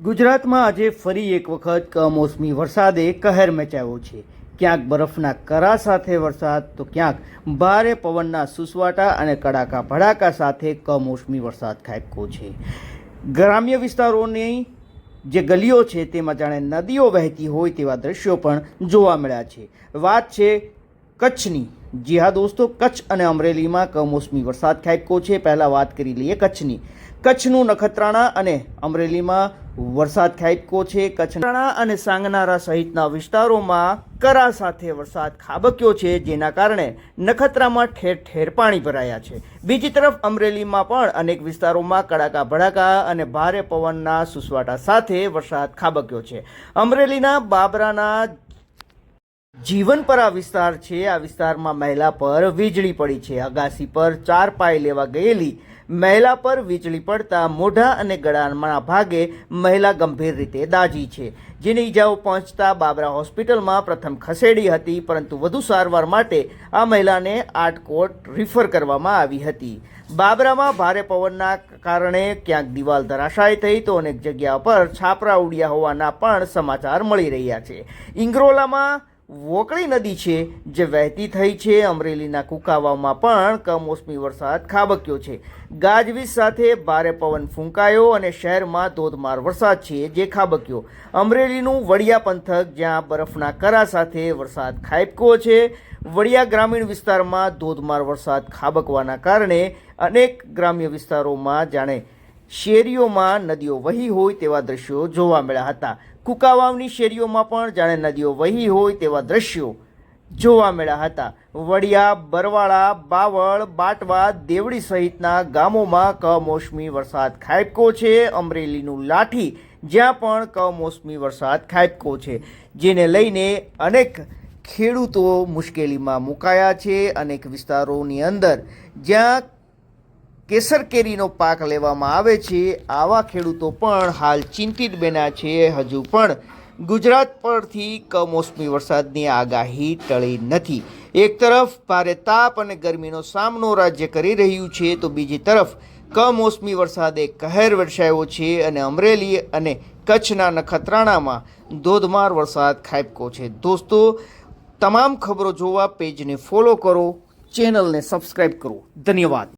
ગુજરાતમાં આજે ફરી એક વખત કમોસમી વરસાદે કહેર મચાવ્યો છે. ક્યાંક બરફના કરા સાથે વરસાદ, તો ક્યાંક ભારે પવનના સુસવાટા અને કડાકા ભડાકા સાથે કમોસમી વરસાદ ખાબક્યો છે. ગ્રામ્ય વિસ્તારોની જે ગલીઓ છે, તેમાં જાણે નદીઓ વહેતી હોય તેવા દ્રશ્યો પણ જોવા મળ્યા છે. વાત છે કચ્છની. જી હા દોસ્તો, કચ્છ અને અમરેલીમાં કમોસમી વરસાદ ખાબક્યો છે. પહેલાં વાત કરી લઈએ કચ્છની. કચ્છનું નખત્રાણા અને અમરેલીમાં વરસાદ ખાબક્યો છે, કચ્છના અને સાંગનારા સહિતના વિસ્તારોમાં કરા સાથે વરસાદ ખાબક્યો છે, જેના કારણે નખત્રામાં ઠેર ઠેર પાણી ભરાયા છે. બીજી તરફ અમરેલીમાં પણ અનેક વિસ્તારોમાં કડાકા ભડાકા અને ભારે પવનના સુસવાટા સાથે વરસાદ ખાબક્યો છે. અમરેલીના બાબરાના જીવનપરા વિસ્તાર છે. આ વિસ્તારમાં મહિલા પર વીજળી પડી છે. અગાસી પર ચાર પાય લેવા ગયેલી મહિલા પર વીજળી પડતા મોઢા અને ગળાના ભાગે મહિલા ગંભીર રીતે દાજી છે, જેની ઈજાઓ પહોંચતા બાબરા હોસ્પિટલમાં પ્રથમ ખસેડી હતી, પરંતુ વધુ સારવાર માટે આ મહિલાને આટકોટ રિફર કરવામાં આવી હતી. બાબરામાં ભારે પવનના કારણે ક્યાંક દિવાલ ધરાશાય થઈ તો અનેક જગ્યા પર છાપરા ઉડ્યા હોવાના પણ સમાચાર મળી રહ્યા છે. ઇંગ્રોલામાં વોકળી નદી છે, જે વહેતી થઈ છે. અમરેલીના કુકાવામાં પણ કમોસમી વરસાદ ખાબક્યો છે. ગાજવીજ સાથે ભારે પવન ફૂંકાયો અને શહેરમાં ધોધમાર વરસાદ છે, જે ખાબક્યો. અમરેલીનું વડિયા પંથક, જ્યાં બરફના કરા સાથે વરસાદ ખાબક્યો છે. વડિયા ગ્રામીણ વિસ્તારમાં ધોધમાર વરસાદ ખાબકવાના કારણે અનેક ગ્રામ્ય વિસ્તારોમાં જાણે શેરીઓમાં નદીઓ વહી હોય તેવા દ્રશ્યો જોવા મળ્યા હતા. કુકાવાવની શેરીઓમાં પણ જાણે નદીઓ વહી હોય તેવા દ્રશ્યો જોવા મળ્યા હતા. વડિયા, બરવાળા, બાવળ, બાટવા, દેવડી સહિતના ગામોમાં કમોસમી વરસાદ ખાબકો છે. અમરેલીનું લાઠી જ્યાં પણ કમોસમી વરસાદ ખાબકો છે, જેને લઈને અનેક ખેડૂતો મુશ્કેલીમાં મુકાયા છે. અનેક વિસ્તારોની અંદર જ્યાં કેસર કેરીનો પાક લેવામાં આવે છે. આવા ખેડૂતો પણ હાલ ચિંતિત બન્યા છે. હજુ પણ ગુજરાત પરથી કમોસમી વરસાદની આગાહી ટળી નથી. એક તરફ ભારે તાપ અને ગરમીનો સામનો રાજ્ય કરી રહ્યું છે, તો બીજી તરફ કમોસમી વરસાદે કહેર વરસાયો છે અને અમરેલી અને કચ્છના નખત્રાણામાં ધોધમાર વરસાદ ખાબકો છે. દોસ્તો, તમામ ખબરો જોવા પેજને ફોલો કરો, ચેનલને સબસ્ક્રાઈબ કરો. ધન્યવાદ.